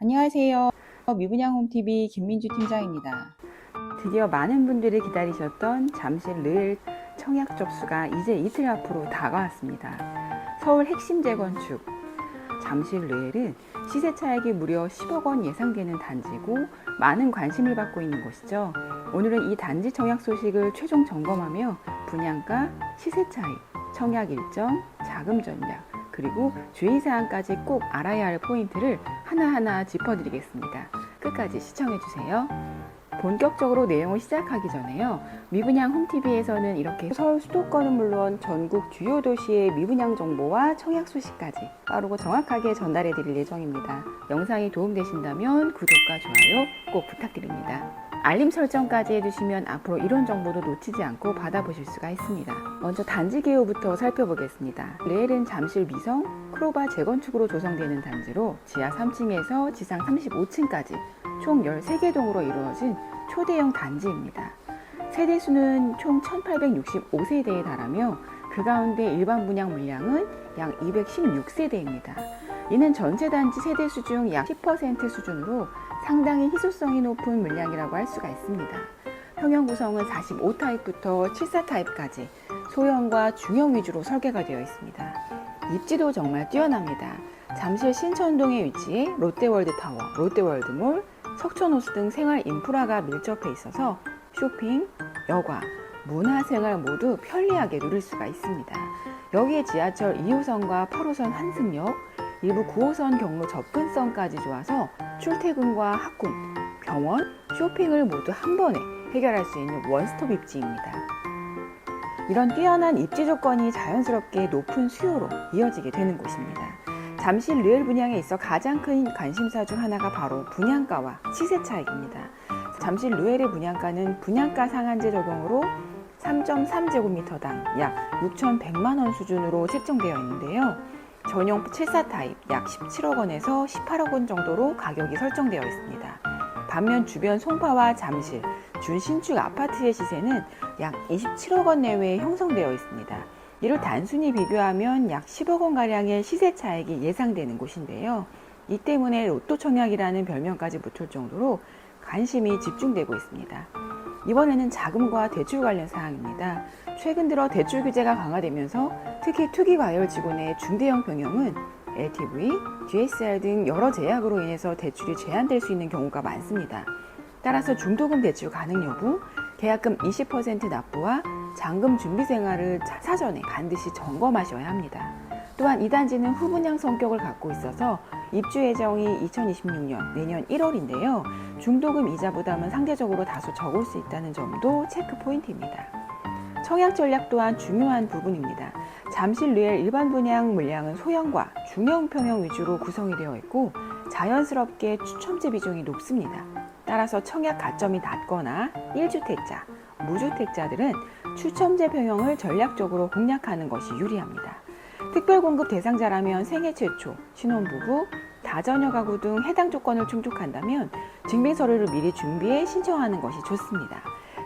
안녕하세요. 미분양 홈TV 김민주 팀장입니다. 드디어 많은 분들이 기다리셨던 잠실 르엘 청약 접수가 이제 이틀 앞으로 다가왔습니다. 서울 핵심 재건축 잠실 르엘은 시세 차익이 무려 10억 원 예상되는 단지고 많은 관심을 받고 있는 곳이죠. 오늘은 이 단지 청약 소식을 최종 점검하며 분양가, 시세 차익, 청약 일정, 자금 전략, 그리고 주의사항까지 꼭 알아야 할 포인트를 하나하나 짚어드리겠습니다. 끝까지 시청해주세요. 본격적으로 내용을 시작하기 전에요. 미분양 홈TV에서는 이렇게 서울 수도권은 물론 전국 주요 도시의 미분양 정보와 청약 소식까지 빠르고 정확하게 전달해 드릴 예정입니다. 영상이 도움되신다면 구독과 좋아요 꼭 부탁드립니다. 알림 설정까지 해주시면 앞으로 이런 정보도 놓치지 않고 받아보실 수가 있습니다. 먼저 단지 개요부터 살펴보겠습니다. 레일은 잠실 미성, 크로바 재건축으로 조성되는 단지로 지하 3층에서 지상 35층까지 총 13개 동으로 이루어진 초대형 단지입니다. 세대수는 총 1865세대에 달하며 그 가운데 일반 분양 물량은 약 216세대입니다. 이는 전체 단지 세대수 중 약 10% 수준으로 상당히 희소성이 높은 물량이라고 할 수가 있습니다. 평형 구성은 45타입부터 74타입까지 소형과 중형 위주로 설계가 되어 있습니다. 입지도 정말 뛰어납니다. 잠실 신천동에 위치해 롯데월드 타워, 롯데월드몰, 석촌호수 등 생활 인프라가 밀접해 있어서 쇼핑, 여가, 문화생활 모두 편리하게 누릴 수가 있습니다. 여기에 지하철 2호선과 8호선 환승역, 일부 9호선 경로 접근성까지 좋아서 출퇴근과 학군, 병원, 쇼핑을 모두 한 번에 해결할 수 있는 원스톱 입지입니다. 이런 뛰어난 입지 조건이 자연스럽게 높은 수요로 이어지게 되는 곳입니다. 잠실 리얼 분양에 있어 가장 큰 관심사 중 하나가 바로 분양가와 시세 차익입니다. 잠실 루엘의 분양가는 분양가 상한제 적용으로 3.3제곱미터당 약 6,100만 원 수준으로 책정되어 있는데요. 전용 74 타입 약 17억 원에서 18억 원 정도로 가격이 설정되어 있습니다. 반면 주변 송파와 잠실, 준신축 아파트의 시세는 약 27억 원 내외에 형성되어 있습니다. 이를 단순히 비교하면 약 10억 원 가량의 시세 차익이 예상되는 곳인데요. 이 때문에 로또 청약이라는 별명까지 붙을 정도로 관심이 집중되고 있습니다. 이번에는 자금과 대출 관련 사항입니다. 최근 들어 대출 규제가 강화되면서 특히 투기 과열 직원의 중대형 병영은 LTV, DSR 등 여러 제약으로 인해서 대출이 제한될 수 있는 경우가 많습니다. 따라서 중도금 대출 가능 여부, 계약금 20% 납부와 잔금 준비 생활을 자- 사전에 반드시 점검하셔야 합니다. 또한 이 단지는 후분양 성격을 갖고 있어서 입주 예정이 2026년 내년 1월인데요. 중도금 이자 부담은 상대적으로 다소 적을 수 있다는 점도 체크 포인트입니다. 청약 전략 또한 중요한 부분입니다. 잠실 리엘 일반 분양 물량은 소형과 중형 평형 위주로 구성이 되어 있고 자연스럽게 추첨제 비중이 높습니다. 따라서 청약 가점이 낮거나 1주택자, 무주택자들은 추첨제 평형을 전략적으로 공략하는 것이 유리합니다. 특별 공급 대상자라면 생애 최초, 신혼부부, 다자녀 가구 등 해당 조건을 충족한다면 증빙 서류를 미리 준비해 신청하는 것이 좋습니다.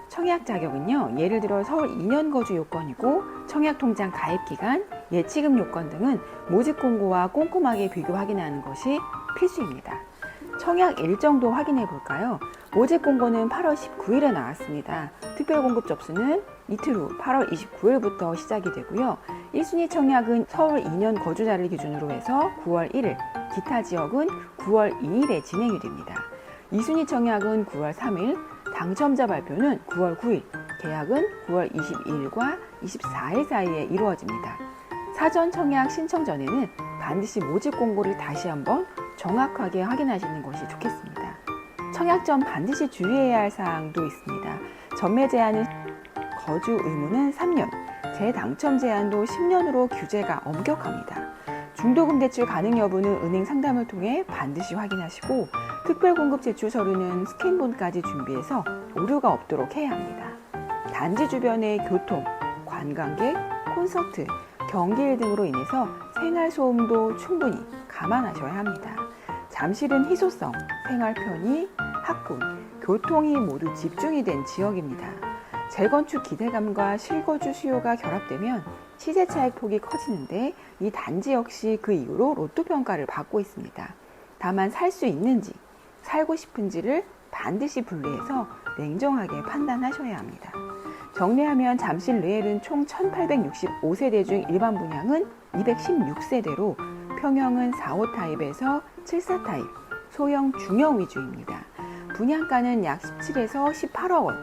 청약 자격은요, 예를 들어 서울 2년 거주 요건이고 청약 통장 가입 기간, 예치금 요건 등은 모집 공고와 꼼꼼하게 비교 확인하는 것이 필수입니다. 청약 일정도 확인해 볼까요? 모집 공고는 8월 19일에 나왔습니다. 특별 공급 접수는 이틀 후 8월 29일부터 시작이 되고요. 1순위 청약은 서울 2년 거주자를 기준으로 해서 9월 1일, 기타 지역은 9월 2일에 진행이 됩니다. 2순위 청약은 9월 3일, 당첨자 발표는 9월 9일, 계약은 9월 22일과 24일 사이에 이루어집니다. 사전 청약 신청 전에는 반드시 모집 공고를 다시 한번 정확하게 확인하시는 것이 좋겠습니다. 청약 전 반드시 주의해야 할 사항도 있습니다. 전매 제한은 거주 의무는 3년, 재당첨 제한도 10년으로 규제가 엄격합니다. 중도금 대출 가능 여부는 은행 상담을 통해 반드시 확인하시고 특별 공급 제출 서류는 스캔본까지 준비해서 오류가 없도록 해야 합니다. 단지 주변의 교통, 관광객, 콘서트, 경기일 등으로 인해서 생활 소음도 충분히 감안하셔야 합니다. 잠실은 희소성, 생활 편의, 학군, 교통이 모두 집중이 된 지역입니다. 재건축 기대감과 실거주 수요가 결합되면 시세 차익 폭이 커지는데 이 단지 역시 그 이후로 로또 평가를 받고 있습니다. 다만 살 수 있는지, 살고 싶은지를 반드시 분리해서 냉정하게 판단하셔야 합니다. 정리하면 잠실 르엘은 총 1865세대 중 일반 분양은 216세대로 평형은 4, 5 타입에서 7, 4 타입, 소형 중형 위주입니다. 분양가는 약 17에서 18억 원,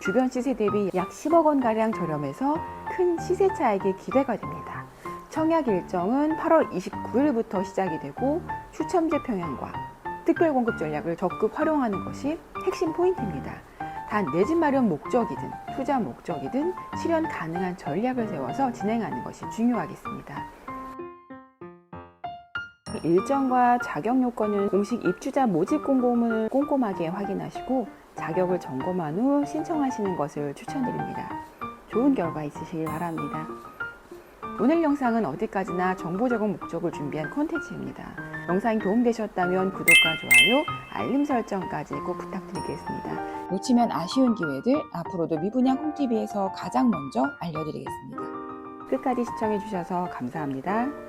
주변 시세 대비 약 10억 원 가량 저렴해서 큰 시세 차익이 기대가 됩니다. 청약 일정은 8월 29일부터 시작이 되고 추첨제 평양과 특별 공급 전략을 적극 활용하는 것이 핵심 포인트입니다. 단 내 집 마련 목적이든 투자 목적이든 실현 가능한 전략을 세워서 진행하는 것이 중요하겠습니다. 일정과 자격 요건은 공식 입주자 모집 공고문을 꼼꼼하게 확인하시고 자격을 점검한 후 신청하시는 것을 추천드립니다. 좋은 결과 있으시길 바랍니다. 오늘 영상은 어디까지나 정보 제공 목적을 준비한 콘텐츠입니다. 영상이 도움되셨다면 구독과 좋아요, 알림 설정까지 꼭 부탁드리겠습니다. 놓치면 아쉬운 기회들 앞으로도 미분양 홈TV에서 가장 먼저 알려드리겠습니다. 끝까지 시청해주셔서 감사합니다.